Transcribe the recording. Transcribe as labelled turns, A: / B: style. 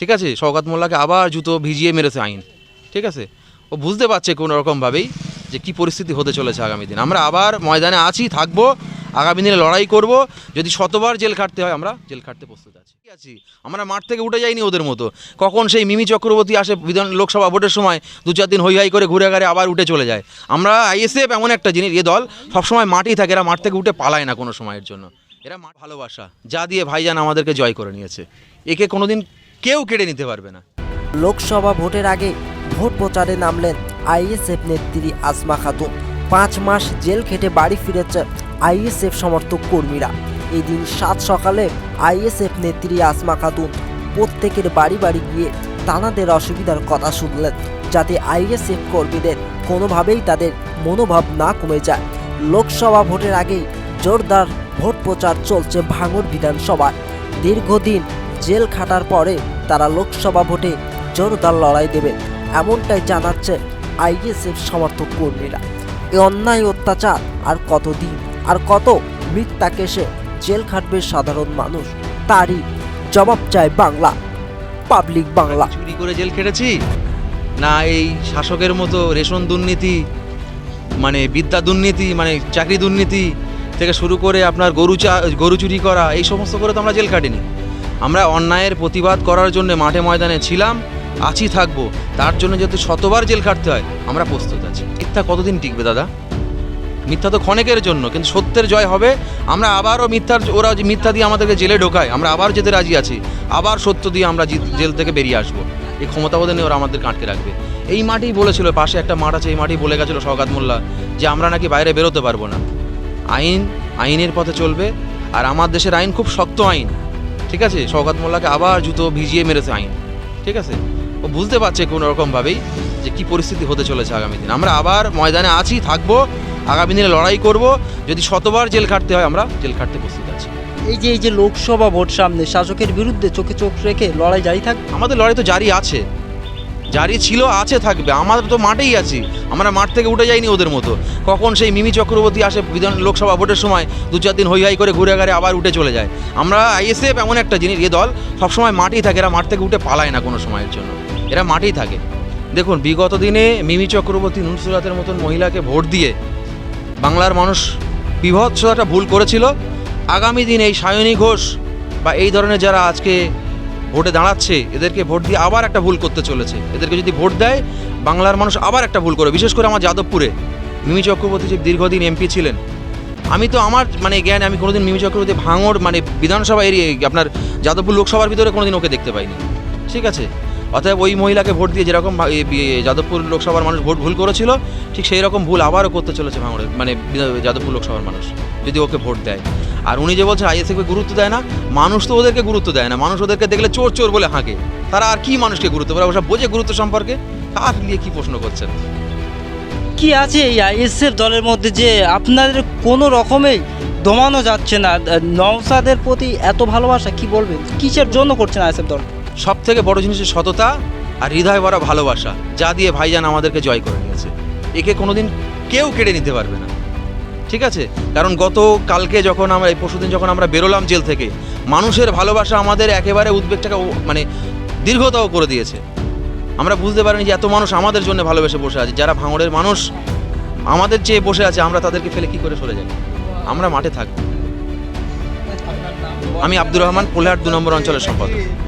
A: ঠিক আছে? শওকাত মোল্লাকে আবার জুতো ভিজিয়ে মেরেছে আইন। ঠিক আছে? ও বুঝতে পারছে কোনো রকমভাবেই যে কি পরিস্থিতি হতে চলেছে আগামী দিন। আমরা আবার ময়দানে আছি, থাকব, আগামী দিনে লড়াই করব। যদি শতবার জেল খাটতে হয়, আমরা জেল খাটতে প্রস্তুত আছি। ঠিক আছি? আমরা মাঠ থেকে উঠে যাইনি ওদের মতো। কখন সেই মিমি চক্রবর্তী আসে বিধান লোকসভা ভোটের সময়, দু চার দিন হই হাই করে ঘুরে ঘাড়ে আবার উঠে চলে যায়। আমরা আইএসএফ এমন একটা জিনিস, এ দল সবসময় মাঠেই থাকে, এরা মাঠ থেকে উঠে পালায় না কোনো সময়ের জন্য। এরা ভালোবাসা, যা দিয়ে ভাইজান আমাদেরকে জয় করে নিয়েছে। একে কোনোদিন কেউ কেড়ে নিতে পারবে না।
B: লোকসভা ভোটের আগে ভোট প্রচারে নামলেন আইএসএফ নেত্রী আসমা খাতুন। পাঁচ মাস জেল খেটে বাড়ি ফিরেছে আইএসএফ সমর্থক কর্মীরা। এদিন সাত সকালে আইএসএফ নেত্রী আসমা খাতুন প্রত্যেকের বাড়ি বাড়ি গিয়ে তানাদের অসুবিধার কথা শুনলেন, যাতে আইএসএফ কর্মীদের কোনোভাবেই তাদের মনোভাব না কমে যায়। লোকসভা ভোটের আগেই জোরদার ভোট প্রচার চলছে ভাঙড় বিধানসভায়। দীর্ঘদিন জেল খাটার পরে তারা লোকসভা ভোটে জোরদার লড়াই দেবে, এমনটাই জানাচ্ছে আইএসএফ সমর্থক কর্মীরা। এ অন্যায় অত্যাচার আর কতদিন আর কত মিথ্যা কেসে জেল খাটবে সাধারণ মানুষ, তারই জবাব চায় বাংলা, পাবলিক বাংলা।
A: চুরি করে জেল খেটেছি? না, এই শাসকের মতো রেশন দুর্নীতি মানে বিদ্যা দুর্নীতি মানে চাকরি দুর্নীতি থেকে শুরু করে আপনার গরু চা, গরু চুরি করা, এই সমস্ত করে তো আমরা জেল কাটিনি আমরা অন্যায়ের প্রতিবাদ করার জন্য মাঠে ময়দানে ছিলাম, আছি, থাকব। তার জন্য যদি শতবার জেল কাটতে হয়, আমরা প্রস্তুত আছি। মিথ্যা কতদিন টিকবে, দাদা? মিথ্যা তো ক্ষণেকের জন্য, কিন্তু সত্যের জয় হবে। আমরা আবারও মিথ্যার, ওরা মিথ্যা দিয়ে আমাদেরকে জেলে ঢোকায়, আমরা আবার যেতে রাজি আছি। আবার সত্য দিয়ে আমরা জেল থেকে বেরিয়ে আসব। এই ক্ষমতাবোধে নিয়ে ওরা আমাদেরকে আটকে রাখবে। এই মাঠেই বলেছিল, পাশে একটা মাঠ আছে, এই মাঠেই বলে গেছিল সৌগাত মোল্লা যে আমরা নাকি বাইরে বেরোতে পারব না। আইন, আইনের পথে চলবে, আর আমার দেশের আইন খুব শক্ত আইন। ঠিক আছে? সৌগাত মোল্লাকে আবার জুতো ভিজিয়ে মেরেছে আইন। ঠিক আছে? ও বুঝতে পারছে কোনো রকমভাবেই যে কি পরিস্থিতি হতে চলেছে আগামী দিন। আমরা আবার ময়দানে আছি থাকব আগামী দিনে লড়াই করব। যদি শতবার জেল খাটতে হয় আমরা জেল খাটতে প্রস্তুত আছি।
C: এই যে এই যে লোকসভা ভোট সামনে শাসকের বিরুদ্ধে চোখে চোখ রেখে লড়াই জারি থাক
A: আমাদের লড়াই তো জারি আছে। জারি ছিল, আছে থাকবে। আমাদের তো মাঠেই আছি। আমরা মাঠ থেকে উঠে যাইনি ওদের মতো। কখন সেই মিমি চক্রবর্তী আসে বিধান, লোকসভা ভোটের সময়, দু চার দিন হই হাই করে ঘুরে ঘাড়ে আবার উঠে চলে যায়। আমরা আইএসএফ এমন একটা জিনিস, এ দল সবসময় মাঠেই থাকে। এরা মাঠ থেকে উঠে পালায় না কোনো সময়ের জন্য। এরা মাঠেই থাকে। দেখুন, বিগত দিনে মিমি চক্রবর্তী নুসরাতের মতন মহিলাকে ভোট দিয়ে বাংলার মানুষ বিভৎস একটা ভুল করেছিল। আগামী দিন এই সায়নী ঘোষ বা এই ধরনের যারা আজকে ভোটে দাঁড়াচ্ছে, এদেরকে ভোট দিয়ে আবার একটা ভুল করতে চলেছে। এদেরকে যদি ভোট দেয়, বাংলার মানুষ আবার একটা ভুল করে বিশেষ করে আমার যাদবপুরে। মিমি চক্রবর্তী যে দীর্ঘদিন এমপি ছিলেন, আমি তো আমার মানে জ্ঞান আমি কোনোদিন মিমি চক্রবর্তী ভাঙড় মানে বিধানসভা এরিয়ে আপনার যাদবপুর লোকসভার ভিতরে কোনোদিন ওকে দেখতে পাইনি। ঠিক আছে? অতএব ওই মহিলাকে ভোট দিয়ে যেরকম যাদবপুর লোকসভার মানুষ ভোট ভুল করেছিল, ঠিক সেই রকম ভুল আবারও করতে চলেছে ভাঙড়ে মানে যাদবপুর লোকসভার মানুষ, যদি ওকে ভোট দেয়। আর উনি যে বলছেন, আইএসএফকে গুরুত্ব দেয় না, মানুষ তো ওদেরকে গুরুত্ব দেয় না, মানুষ ওদেরকে দেখলে চোর চোর বলে হাঁকে। তারা আর কি মানুষকে গুরুত্ব দেয়? ওসব বোঝে গুরুত্ব সম্পর্কে? কার নিয়ে কি প্রশ্ন করছেন?
C: কি আছে এই আইএসএফ দলের মধ্যে যে আপনাদের কোনো রকমেই দমানো যাচ্ছে না? নওসাদের প্রতি এত ভালোবাসা, কি বলবেন? কিসের জন্য করছেন আইএসএফ দল?
A: সব থেকে বড় জিনিস সততা আর হৃদয় ভরা ভালোবাসা, যা দিয়ে ভাইজান আমাদেরকে জয় করে নিয়েছে। একে কোনোদিন কেউ কেড়ে নিতে পারবে না। ঠিক আছে? কারণ গত কালকে যখন আমরা, এই পরশুদিন যখন আমরা বেরোলাম জেল থেকে, মানুষের ভালোবাসা আমাদের একেবারে উদ্বেগটাকে মানে দীর্ঘতর করে দিয়েছে। আমরা বুঝতে পারিনি যে এত মানুষ আমাদের জন্য ভালোবেসে বসে আছে। যারা ভাঙড়ের মানুষ, আমাদের চেয়ে বসে আছে, আমরা তাদেরকে ফেলে কি করে সরে যাই? আমরা মাঠে থাকব। আমি আব্দুর রহমান, পোলহাট দু নম্বর অঞ্চলের সম্পাদক।